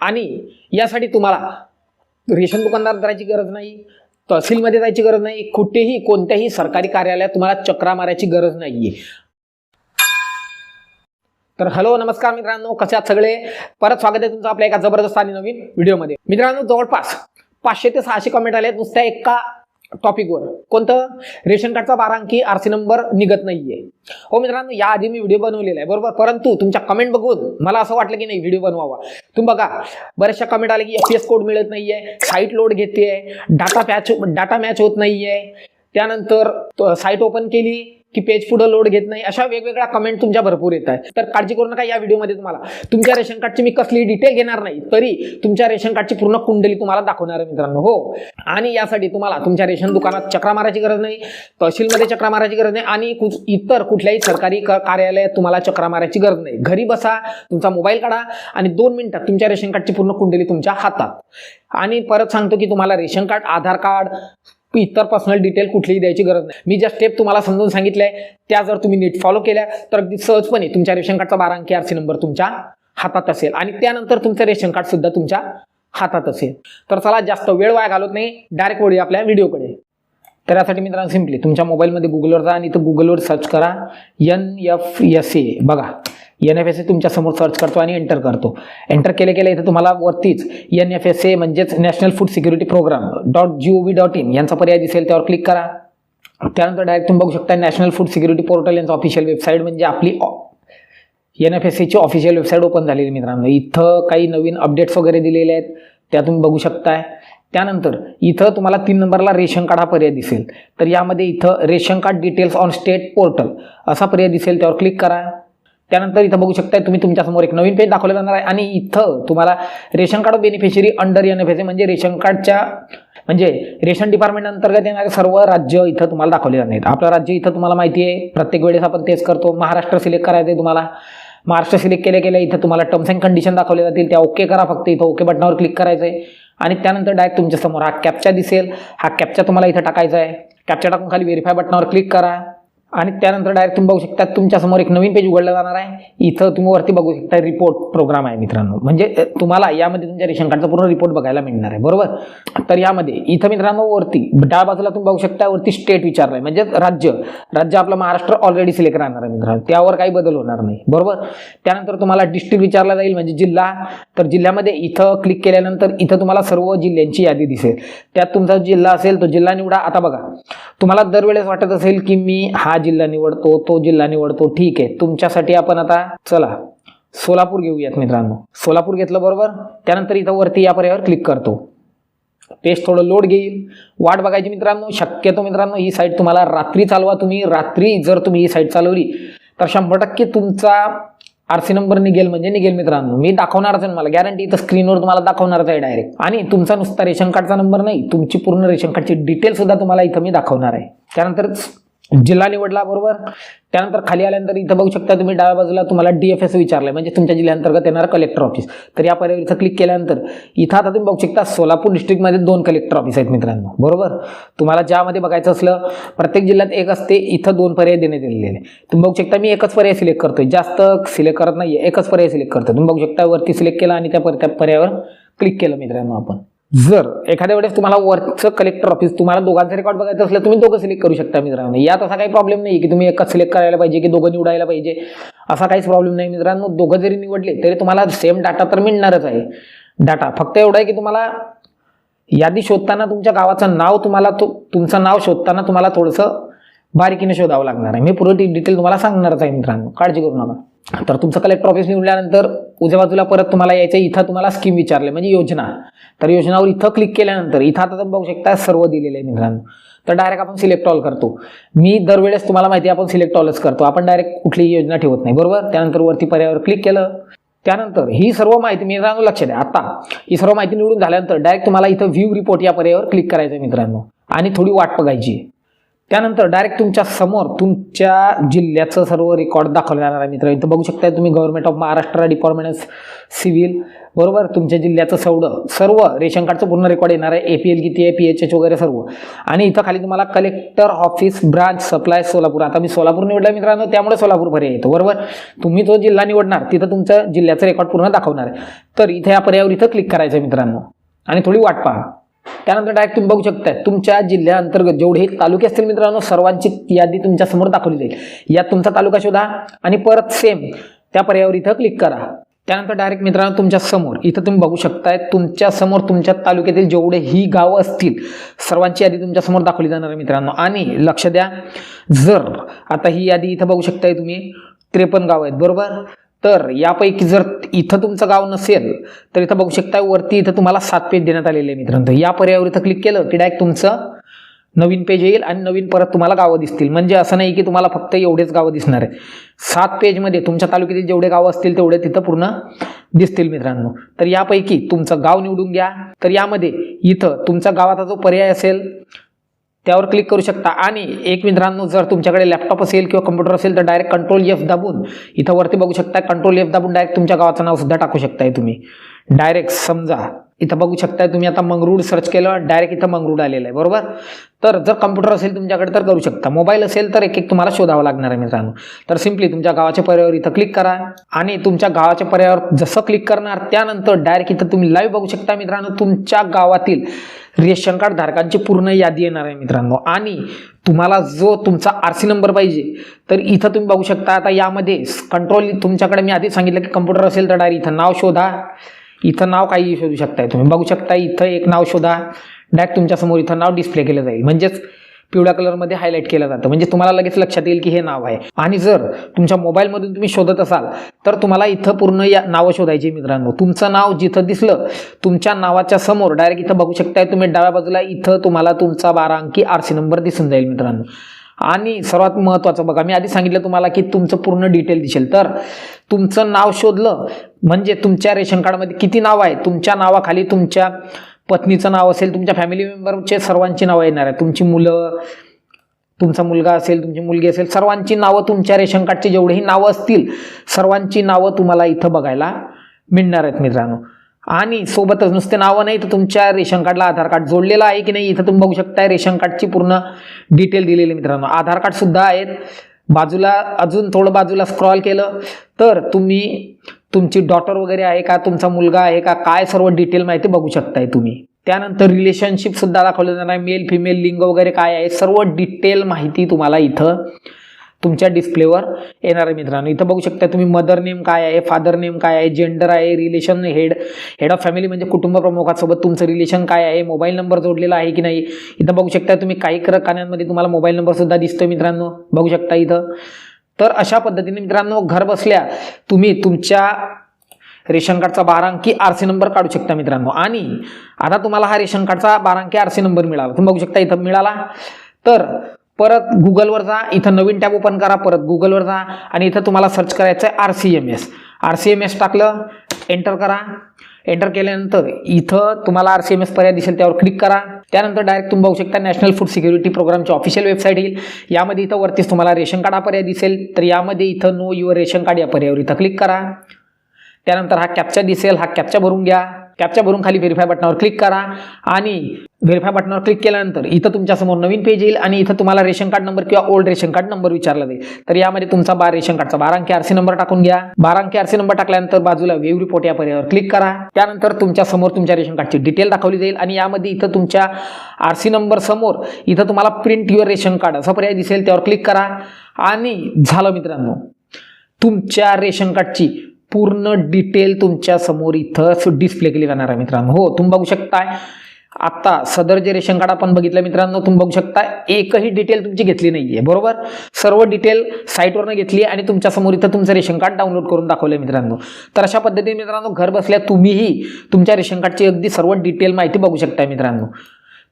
आणि यासाठी तुम्हाला रेशन दुकानदार करायची गरज नाही तहसीलमध्ये जायची गरज नाही कुठेही कोणत्याही सरकारी कार्यालयात तुम्हाला चक्रा मारायची गरज नाहीये. तर हॅलो नमस्कार मित्रांनो कसे आहात सगळे? परत स्वागत आहे तुमचं आपल्या एका जबरदस्त आणि नवीन व्हिडिओमध्ये. मित्रांनो जवळपास पाचशे ते सहाशे कमेंट आले नुसत्या एका टॉपिकवर कोणतं? रेशन कार्डचा बारा अंकी आरसी नंबर निघत नाहीये. हो मित्रांनो याआधी मी व्हिडिओ बनवलेला आहे बरोबर? परंतु तुमच्या कमेंट बघून मला असं वाटलं की नाही व्हिडिओ बनवावा. तुम्ही बघा बऱ्याचशा कमेंट आले की एफ एस कोड मिळत नाहीये साईट लोड घेते डाटा मॅच डाटा मॅच होत नाहीये. त्यानंतर साईट ओपन केली की पेज पुढं लोड घेत नाही अशा वेगवेगळ्या कमेंट तुमच्या भरपूर येत आहे तर काळजी करू नका या व्हिडिओमध्ये तुम्हाला. तुमच्या रेशन कार्डची मी कसली डिटेल घेणार नाही तरी तुमच्या रेशन कार्डची पूर्ण कुंडली तुम्हाला दाखवणार आहे मित्रांनो हो. आणि यासाठी तुम्हाला तुमच्या रेशन दुकानात चक्रा मारायची गरज नाही तहसीलमध्ये चक्रा मारायची गरज नाही आणि इतर कुठल्याही सरकारी कार्यालयात तुम्हाला चक्रा मारायची गरज नाही. घरी बसा तुमचा मोबाईल काढा आणि दोन मिनिटात तुमच्या रेशन कार्डची पूर्ण कुंडली तुमच्या हातात. आणि परत सांगतो की तुम्हाला रेशन कार्ड आधार कार्ड इतर पर्सनल डिटेल कुठलीही द्यायची गरज नाही. मी ज्या स्टेप तुम्हाला समजून आहे त्या जर तुम्ही नीट फॉलो केल्या तर अगदी सहजपणे तुमच्या रेशन कार्डचा बारा अंकी आरसी नंबर तुमच्या हातात असेल. आणि त्यानंतर तुमचं रेशन कार्ड सुद्धा तुमच्या हातात असेल. तर चला जास्त वेळ वाया घालत नाही. डायरेक्ट वळूया आपल्या व्हिडिओकडे तर यासाठी मित्रांनो सिम्पली तुमच्या मोबाईलमध्ये गुगलवर जा आणि इथं गुगलवर सर्च करा एन एफ एस ए बघा. एन एफ एस ए तुमच्यासमोर सर्च करतो आणि एंटर करतो. एंटर केले केले इथं तुम्हाला वरतीच एन एफ एस ए म्हणजेच national food security programme dot G O V dot in यांचा पर्याय दिसेल त्यावर क्लिक करा. त्यानंतर डायरेक्ट तुम्ही बघू शकता नॅशनल फूड सिक्युरिटी पोर्टल यांचं ऑफिशियल वेबसाईट म्हणजे आपली एन एफ एस सीची ऑफिशियल वेबसाईट ओपन झालेली मित्रांनो. इथं काही नवीन अपडेट्स वगैरे दिलेले आहेत त्या तुम्ही बघू शकताय. त्यानंतर इथं तुम्हाला तीन नंबरला रेशन कार्ड हा पर्याय दिसेल. तर यामध्ये इथं ration card details on state portal असा पर्याय दिसेल त्यावर क्लिक करा. त्यानंतर इथं बघू शकताय तुम्ही तुमच्यासमोर एक नवीन पेज दाखवलं जाणार आहे. आणि इथं तुम्हाला ration card beneficiary under N F S म्हणजे रेशन कार्डच्या म्हणजे रेशन डिपार्टमेंट अंतर्गत येणारे सर्व राज्य इथं तुम्हाला दाखवले जाणार आहेत. आपलं राज्य इथं तुम्हाला माहिती आहे. प्रत्येक वेळेस आपण तेच करतो. महाराष्ट्र सिलेक्ट करायचं आहे तुम्हाला. महाराष्ट्र सिलेक्ट केल्या गेल्या इथं तुम्हाला टर्म्स अँड कंडिशन दाखवले जातील. त्या ओके करा फक्त. इथं ओके बटनावर क्लिक करायचं आहे. आणि त्यानंतर डायरेक्ट तुमच्यासमोर हा कॅप्चा दिसेल. हा कॅप्चा तुम्हाला इथं टाकायचा आहे. कॅप्चा टाकून खाली व्हेरीफाय बटनावर क्लिक करा. आणि त्यानंतर डायरेक्ट तुम्ही बघू शकता तुमच्यासमोर एक नवीन पेज उघडला जाणार आहे. इथं तुम्ही वरती बघू शकता रिपोर्ट प्रोग्राम आहे मित्रांनो. म्हणजे तुम्हाला यामध्ये तुमच्या रेशन कार्डचा पूर्ण रिपोर्ट बघायला मिळणार आहे बरोबर? तर यामध्ये इथं मित्रांनो वरती डाव्या बाजूला तुम्ही बघू शकता वरती स्टेट विचारलं आहे म्हणजे राज्य. राज्य आपलं महाराष्ट्र ऑलरेडी सिलेक्ट राहणार आहे मित्रांनो. त्यावर काही बदल होणार नाही बरोबर? त्यानंतर तुम्हाला डिस्ट्रिक्ट विचारला जाईल म्हणजे जिल्हा. तर जिल्ह्यामध्ये इथं क्लिक केल्यानंतर इथं तुम्हाला सर्व जिल्ह्यांची यादी दिसेल. त्यात तुमचा जिल्हा असेल तो जिल्हा निवडा. आता बघा तुम्हाला दरवेळेस वाटत असेल की मी हा जिल्हा निवडतो तो जिल्हा निवडतो. ठीक आहे. तुमच्यासाठी आपण आता चला सोलापूर घेऊयात मित्रांनो. सोलापूर घेतलं बरोबर. त्यानंतर इथं वरती या पर्यायावर क्लिक करतो. पेज थोडं लोड घेईल. वाट बघायची मित्रांनो शक्यतो मित्रांनो ही साईट तुम्हाला रात्री चालवा तुम्ही. रात्री जर तुम्ही ही साईट चालवली तर शंभर टक्के तुमचा आर सी नंबर निघेल म्हणजे निघेल मित्रांनो. मी दाखवणारच आहे मला गॅरंटी इथं स्क्रीनवर तुम्हाला दाखवणारच आहे डायरेक्ट आणि तुमचा नुसता रेशन कार्डचा नंबर नाही तुमची पूर्ण रेशन कार्डची डिटेल सुद्धा तुम्हाला इथं मी दाखवणार आहे. त्यानंतर जिल्हा निवडला बरोबर त्यानंतर खाली आल्यानंतर इथं बघू शकता तुम्ही डाव्या बाजूला तुम्हाला डी एफ एस विचारलंय. म्हणजे तुमच्या जिल्ह्यांतर्गत येणार कलेक्टर ऑफिस तर या पर्यायावर इथं क्लिक केल्यानंतर इथं आता तुम्ही बघू शकता सोलापूर डिस्ट्रिक्टमध्ये दोन कलेक्टर ऑफिस आहेत मित्रांनो. बरोबर? तुम्हाला ज्यामध्ये बघायचं असलं प्रत्येक जिल्ह्यात एक असते इथं दोन पर्याय देण्यात आलेले आहे तुम्ही बघू शकता मी एकच पर्याय सिलेक्ट करतोय. जास्त सिलेक्ट करत नाही एकच पर्याय सिलेक्ट करतोय. तुम्ही बघू शकता वरती सिलेक्ट केला आणि त्या पर- त्या पर्यायावर क्लिक केलं मित्रांनो आपण. जर एखाद्या वेळेस तुम्हाला वरचं कलेक्टर ऑफिस तुम्हाला दोघांचं रेकॉर्ड बघायचं असलं तुम्ही दोघं सिलेक्ट करू शकता मित्रांनो. यात असा काही प्रॉब्लेम नाही की तुम्ही एकच सिलेक्ट करायला पाहिजे की दोघं निवडायला पाहिजे. असा काहीच प्रॉब्लेम नाही मित्रांनो. दोघं जरी निवडले तरी तुम्हाला सेम डाटा तर मिळणारच आहे. डाटा फक्त एवढं आहे की तुम्हाला यादी शोधताना तुमच्या गावाचं नाव तुम्हाला तो तुमचं नाव शोधताना तुम्हाला थोडंसं बारीकीने शोधावं लागणार आहे. मी पुढे ती डिटेल तुम्हाला सांगणारच आहे मित्रांनो. काळजी करू नका. तर तुमचं कलेक्टर ऑफिस निवडल्यानंतर उजव्या बाजूला परत तुम्हाला यायचं इथं तुम्हाला स्कीम विचारले म्हणजे योजना. तर योजनावर इथं क्लिक केल्यानंतर इथं आता तुम्ही बघू शकता सर्व दिलेले आहे मित्रांनो. तर डायरेक्ट आपण सिलेक्ट ऑल करतो. मी दरवेळेस तुम्हाला माहिती आहे आपण सिलेक्ट ऑलच करतो. आपण डायरेक्ट कुठलीही योजना ठेवत नाही बरोबर? त्यानंतर वरती पर्यायावर क्लिक केलं. त्यानंतर ही सर्व माहिती मित्रांनो लक्ष द्या आता ही सर्व माहिती निवडून झाल्यानंतर डायरेक्ट तुम्हाला इथं व्ह्यू रिपोर्ट या पर्यायावर क्लिक करायचं मित्रांनो. आणि थोडी वाट बघायची त्यानंतर डायरेक्ट तुमच्यासमोर तुमच्या जिल्ह्याचं सर्व रेकॉर्ड दाखवलं जाणार आहे मित्र इथं बघू शकता तुम्ही government of Maharashtra department of civil बरोबर? तुमच्या जिल्ह्याचं सवडं सर्व रेशन कार्डचं पूर्ण रेकॉर्ड येणार आहे. ए पी एल किती आहे? पी एच एच वगैरे सर्व. आणि इथं खाली तुम्हाला collector office branch supply Solapur. आता मी सोलापूर निवडला मित्रांनो त्यामुळे सोलापूर पर्याय येतो बरोबर? तुम्ही जो जिल्हा निवडणार तिथं तुमचं जिल्ह्याचं रेकॉर्ड पूर्ण दाखवणार आहे. तर इथे या पर्यायावर इथं क्लिक करायचं आहे मित्रांनो. आणि थोडी वाट पहा. त्यानंतर डायरेक्ट तुम्ही बघू शकता तुमच्या जिल्ह्याअंतर्गत जेवढे तालुके असतील मित्रांनो सर्वांची यादी तुमच्यासमोर दाखवली जाईल. यात तुमचा तालुका शोधा आणि परत सेम त्या पर्यायावर इथं क्लिक करा. त्यानंतर डायरेक्ट मित्रांनो तुमच्यासमोर इथं तुम्ही बघू शकताय तुमच्यासमोर तुमच्या तालुक्यातील जेवढे ही गावं असतील सर्वांची यादी तुमच्यासमोर दाखवली जाणार आहे मित्रांनो. आणि लक्ष द्या जर आता ही यादी इथं बघू शकताय तुम्ही त्रेपन्न गाव आहेत बरोबर? तर यापैकी जर इथं तुमचं गाव नसेल तर इथं बघू शकता वरती इथं तुम्हाला सात पेज देण्यात आलेले आहे मित्रांनो. या पर्यायावर इथं क्लिक केलं की डायरेक्ट तुमचं नवीन पेज येईल आणि नवीन परत तुम्हाला गावं दिसतील. म्हणजे असं नाही की तुम्हाला फक्त एवढेच गावं दिसणार आहे सात पेजमध्ये तुमच्या तालुक्यातील जेवढे गावं असतील तेवढे तिथं पूर्ण दिसतील मित्रांनो. तर यापैकी तुमचं गाव निवडून घ्या. तर यामध्ये इथं तुमचा गावाचा जो पर्याय असेल त्यावर क्लिक करू शकता. आणि एक मित्रांनो जर तुमच्याकडे लॅपटॉप असेल किंवा कम्प्युटर असेल तर डायरेक्ट कंट्रोल एफ दाबून इथं वरती बघू शकता. कंट्रोल एफ दाबून डायरेक्ट तुमच्या गावाचं नाव सुद्धा टाकू शकताय तुम्ही. डायरेक्ट समजा इथं बघू शकताय तुम्ही आता मंगरूड सर्च केलं डायरेक्ट इथं मंगरूड आलेलं आहे बरोबर? तर जर कम्प्युटर असेल तुमच्याकडे तर करू शकता. मोबाईल असेल तर एक एक तुम्हाला शोधावं लागणार आहे मित्रांनो. तर सिम्पली तुमच्या गावाच्या पर्यावर इथं क्लिक करा आणि तुमच्या गावाच्या पर्यावर जसं क्लिक करणार त्यानंतर डायरेक्ट इथं तुम्ही लाईव्ह बघू शकता मित्रांनो. तुमच्या गावातील रेशन कार्ड धारकांची पूर्ण यादी येणार आहे मित्रांनो. आणि तुम्हाला जो तुमचा आर सी नंबर पाहिजे तर इथं तुम्ही बघू शकता आता यामध्ये कंट्रोल तुमच्याकडे मी आधी सांगितलं की कम्प्युटर असेल तर डायरेक्ट इथं नाव शोधा. इथं नाव काही शोधू शकताय. तुम्ही बघू शकता इथं एक नाव शोधा. डायरेक्ट तुमच्यासमोर इथं नाव डिस्प्ले केलं जाईल. म्हणजेच पिवळ्या कलरमध्ये हायलाईट केलं जातं. म्हणजे तुम्हाला लगेच लक्षात येईल की हे नाव आहे. आणि जर तुमच्या मोबाईलमधून तुम्ही शोधत असाल तर तुम्हाला इथं पूर्ण या नावं शोधायची मित्रांनो. तुमचं नाव जिथं दिसलं तुमच्या नावाच्या समोर डायरेक्ट इथं बघू शकताय तुम्ही. डाव्या बाजूला इथं तुम्हाला तुमचा बारा अंकी आर सी नंबर दिसून जाईल मित्रांनो. आणि सर्वात महत्त्वाचं बघा मी आधी सांगितलं तुम्हाला की तुमचं पूर्ण डिटेल दिसेल. तर तुमचं नाव शोधलं म्हणजे तुमच्या रेशन कार्डमध्ये किती नाव आहे तुमच्या नावाखाली तुमच्या पत्नीचं नाव असेल तुमच्या फॅमिली मेंबरचे सर्वांची नावं येणार आहे तुमची मुलं तुमचा मुलगा असेल तुमची मुलगी असेल सर्वांची नावं तुमच्या रेशन कार्डची जेवढेही नावं असतील सर्वांची नावं तुम्हाला इथं बघायला मिळणार आहेत मित्रांनो. आणि सोबतच नुसते नावं नाही तर तुमच्या रेशन कार्डला आधार कार्ड जोडलेलं आहे की नाही इथं तुम्ही बघू शकताय रेशन कार्डची पूर्ण डिटेल दिलेली मित्रांनो. आधार कार्ड सुद्धा आहेत. बाजूला अजून थोडं बाजूला स्क्रॉल केलं तर तुम्ही तुमची डॉटर वगैरे आहे का? तुमचा मुलगा आहे का? काय सर्व डिटेल माहिती बघू शकताय तुम्ही. त्यानंतर रिलेशनशिप सुद्धा दाखवलं जाणार. आहे मेल फिमेल लिंग वगैरे काय आहे? सर्व डिटेल माहिती तुम्हाला इथं तुमच्या डिस्प्लेवर येणार आहे मित्रांनो. इथं बघू शकता तुम्ही मदर नेम काय आहे फादर नेम काय आहे जेंडर आहे relation head head of family म्हणजे कुटुंब प्रमुखासोबत तुमचं रिलेशन काय आहे मोबाईल नंबर जोडलेला आहे की नाही? इथं बघू शकता तुम्ही काही कानांमध्ये तुम्हाला मोबाईल नंबरसुद्धा दिसतोय मित्रांनो. बघू शकता इथं. तर अशा पद्धतीने मित्रांनो घर बसल्या तुम्ही तुमच्या रेशन कार्डचा बारा अंकी आर सी नंबर काढू शकता मित्रांनो. आणि आता तुम्हाला हा रेशन कार्डचा बारा अंकी आर सी नंबर मिळाला. तुम्ही बघू शकता इथं मिळाला. तर परत गुगलवर जा इथं नवीन टॅब ओपन करा परत गुगलवर जा आणि इथं तुम्हाला सर्च करायचं आहे R C M S R C M S टाकलं एंटर करा. एंटर केल्यानंतर इथं तुम्हाला आर सी एम एस पर्याय दिसेल त्यावर क्लिक करा. त्यानंतर डायरेक्ट तुम्ही बघू शकता नॅशनल फूड सिक्युरिटी प्रोग्रामची ऑफिशियल वेबसाईट येईल. यामध्ये इथं वरतीच तुम्हाला रेशन कार्ड हा पर्याय दिसेल. तर यामध्ये इथं नो युअर रेशन कार्ड या पर्यायावर इथं क्लिक करा. त्यानंतर हा कॅप्चा दिसेल हा कॅप्चा भरून घ्या. कॅपच्या भरून खाली व्हेरीफाय बटनावर क्लिक करा. आणि व्हेरीफाय बटनावर क्लिक केल्यानंतर इथं तुमच्यासमोर नवीन पेज येईल आणि इथं तुम्हाला रेशन कार्ड नंबर किंवा ओल्ड रेशन कार्ड नंबर विचारला जाईल. तर यामध्ये तुमचा बार रेशन कार्डचा बारा अंकी आरसी नंबर टाकून घ्या. बारा अंकी आरसी नंबर टाकल्यानंतर बाजूला वेव रिपोर्ट या पर्यायावर क्लिक करा. त्यानंतर तुमच्यासमोर तुमच्या रेशन कार्डची डिटेल दाखवली जाईल आणि यामध्ये इथं तुमच्या आरसी नंबर समोर इथं तुम्हाला प्रिंट युअर रेशन कार्ड असा पर्याय दिसेल त्यावर क्लिक करा. आणि झालं मित्रांनो तुमच्या रेशन कार्डची पूर्ण डिटेल तुमच्यासमोर इथं डिस्प्ले केली जाणार आहे मित्रांनो. हो तुम्ही बघू शकताय. आता सदर जे रेशन कार्ड आपण बघितलं मित्रांनो तुम्ही बघू शकता एकही डिटेल तुमची घेतली नाहीये बरोबर? सर्व डिटेल साईटवरनं घेतली आणि तुमच्यासमोर इथं तुमचं रेशन कार्ड डाउनलोड करून दाखवलं मित्रांनो. तर अशा पद्धतीने मित्रांनो घर बसल्या तुम्हीही तुमच्या रेशन कार्डची अगदी सर्व डिटेल माहिती बघू शकता मित्रांनो.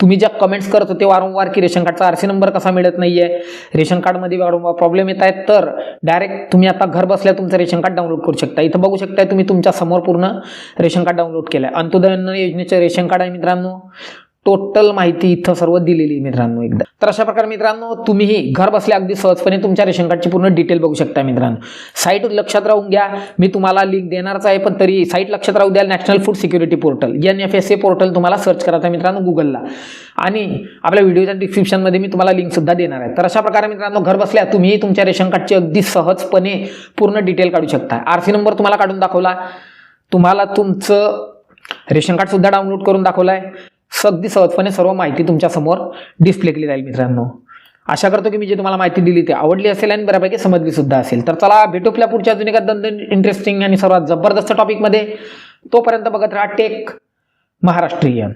तुम्ही ज्या कमेंट्स करत होते वारंवार की रेशन कार्डचा आरसी नंबर कसा मिळत नाहीये रेशन कार्डमध्ये वारंवार प्रॉब्लेम येत आहेत तर डायरेक्ट तुम्ही आता घर बसल्या तुमचं रेशन कार्ड डाउनलोड करू शकता. इथं बघू शकता तुम्ही तुमच्यासमोर पूर्ण रेशन कार्ड डाउनलोड केलं आहे अंत्योदय अन्न योजनेचं रेशन कार्ड आहे मित्रांनो. टोटल माहिती इथं सर्व दिलेली मित्रांनो एकदा. तर अशा प्रकारे मित्रांनो तुम्हीही घर बसल्या अगदी सहजपणे तुमच्या रेशन कार्डची पूर्ण डिटेल बघू शकता मित्रांनो. साईट लक्षात राहून घ्या. मी तुम्हाला लिंक देणारच आहे पण तरी साईट लक्षात राहू द्या national food security portal N F S A portal तुम्हाला सर्च करायचं मित्रांनो गुगलला आणि आपल्या व्हिडिओच्या डिस्क्रिप्शनमध्ये मी तुम्हाला लिंक सुद्धा देणार आहे. तर अशा प्रकारे मित्रांनो घर बसल्या तुम्हीही तुमच्या रेशन कार्डची अगदी सहजपणे पूर्ण डिटेल काढू शकता. आर सी नंबर तुम्हाला काढून दाखवला. तुम्हाला तुमचं रेशन कार्ड सुद्धा डाउनलोड करून दाखवलं आहे अगदी सहजपणे सर्व माहिती तुमच्यासमोर डिस्प्ले केली जाईल मित्रांनो. आशा करतो की मी जे तुम्हाला माहिती दिली ती आवडली असेल आणि बऱ्यापैकी समजली सुद्धा असेल. तर चला भेटू आपल्या पुढच्या अजून एका दंद इंटरेस्टिंग आणि सर्वात जबरदस्त टॉपिकमध्ये तोपर्यंत बघत राहा टेक महाराष्ट्रीयन.